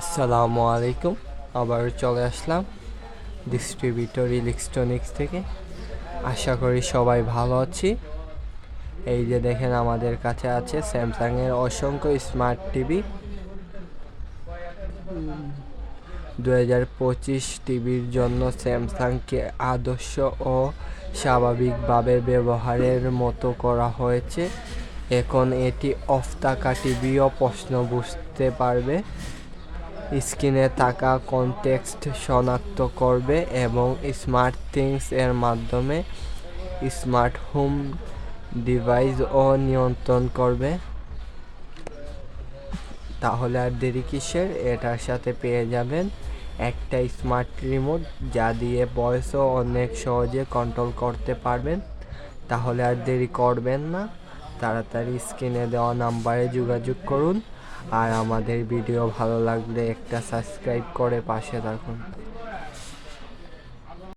আসসালামু আলাইকুম। আবার চলে আসলাম ডিস্ট্রিবিউটর ইলেকট্রনিক্স থেকে। আশা করি সবাই ভালো আছি। এই যে দেখেন আমাদের কাছে আছে স্যামসাংয়ের অসংখ্য স্মার্ট টিভি দু হাজার পঁচিশ টিভির জন্য স্যামসাংকে আদর্শ ও স্বাভাবিকভাবে ব্যবহারের মতো করা হয়েছে। এখন এটি অফ থাকা টিভিও প্রশ্ন বুঝতে পারবে। স্ক্রিনে থাকা কনটেক্সট শনাক্ত করবে এবং স্মার্ট থিংস এর মাধ্যমে স্মার্ট হোম ডিভাইসও নিয়ন্ত্রণ করবে। তাহলে আর দেরি কিসের? এটার সাথে পেয়ে যাবেন একটা স্মার্ট রিমোট যা দিয়ে ভয়েসও অনেক সহজে কন্ট্রোল করতে পারবেন। তাহলে আর দেরি করবেন না। তাড়াতাড়ি স্ক্রিনে দেওয়া নাম্বারে যোগাযোগ করুন। আর আমাদের ভিডিও ভালো লাগলে একটা সাবস্ক্রাইব করে পাশে থাকুন।